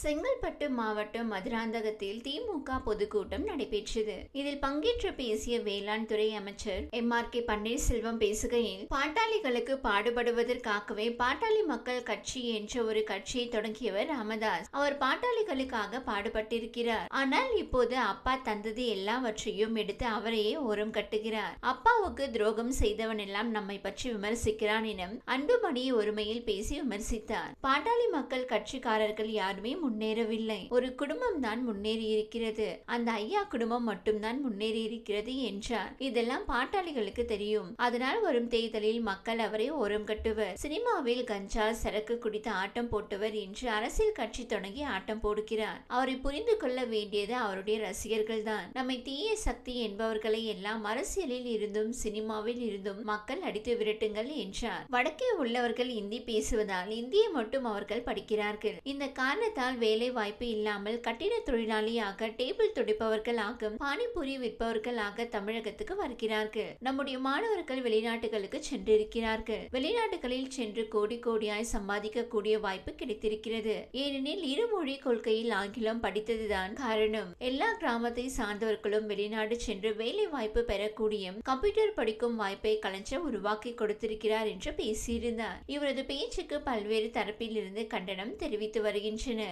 செங்கல்பட்டு மாவட்டம் மதுராந்தகத்தில் திமுக பொதுக்கூட்டம் நடைபெற்றது. இதில் பங்கேற்று பேசிய வேளாண் துறை அமைச்சர் எம் ஆர் கே பன்னீர்செல்வம் பேசுகையில் பாட்டாளிகளுக்கு பாடுபடுவதற்காகவே பாட்டாளி மக்கள் கட்சி என்ற ஒரு கட்சியை தொடங்கியவர் ராமதாஸ். அவர் பாட்டாளிகளுக்காக பாடுபட்டிருக்கிறார். ஆனால் இப்போது அப்பா தந்தது எல்லாவற்றையும் எடுத்து அவரையே ஓரம் கட்டுகிறார். அப்பாவுக்கு துரோகம் செய்தவன் எல்லாம் நம்மை பற்றி விமர்சிக்கிறான் என அன்புமணி ஒருமையில் பேசி விமர்சித்தார். பாட்டாளி மக்கள் கட்சிக்காரர்கள் யாருமே முன்னேறவில்லை. ஒரு குடும்பம் தான் முன்னேறி இருக்கிறது அந்த ஐயா குடும்பம் மட்டும்தான் முன்னேறி இருக்கிறது என்றார். இதெல்லாம் பாட்டாளிகளுக்கு தெரியும். அதனால் வரும் தேர்தலில் மக்கள் அவரை ஓரம் கட்டுவர். சினிமாவில் கஞ்சா சரக்கு குடித்து ஆட்டம் போட்டவர் என்று அரசியல் கட்சி தொடங்கி ஆட்டம் போடுகிறார். அவரை புரிந்து கொள்ள வேண்டியது அவருடைய ரசிகர்கள் தான். நம்மை தீய சக்தி என்பவர்களை எல்லாம் அரசியலில் இருந்தும் சினிமாவில் இருந்தும் மக்கள் அடித்து விரட்டுங்கள் என்றார். வடக்கே உள்ளவர்கள் இந்தி பேசுவதால் இந்தியை மட்டும் அவர்கள் படிக்கிறார்கள். இந்த காரணத்தால் வேலை வாய்ப்பு இல்லாமல் கட்டிட தொழிலாளியாக டேபிள் துடைப்பவர்களாக பானிபூரி விற்பவர்களாக தமிழகத்துக்கு வருகிறார்கள். நம்முடைய மாணவர்கள் வெளிநாட்டுகளுக்கு சென்றிருக்கிறார்கள். வெளிநாட்டுகளில் சென்று கோடி கோடியாய் சம்பாதிக்கக்கூடிய வாய்ப்பு கிடைத்திருக்கிறது. ஏனெனில் இருமொழி கொள்கையில் ஆங்கிலம் படித்ததுதான் காரணம். எல்லா கிராமத்தை சார்ந்தவர்களும் வெளிநாடு சென்று வேலை வாய்ப்பு பெறக்கூடிய கம்ப்யூட்டர் படிக்கும் வாய்ப்பை கலைஞர் உருவாக்கி கொடுத்திருக்கிறார் என்று பேசியிருந்தார். இவரது பேச்சுக்கு பல்வேறு தரப்பிலிருந்து கண்டனம் தெரிவித்து வருகின்றனர்.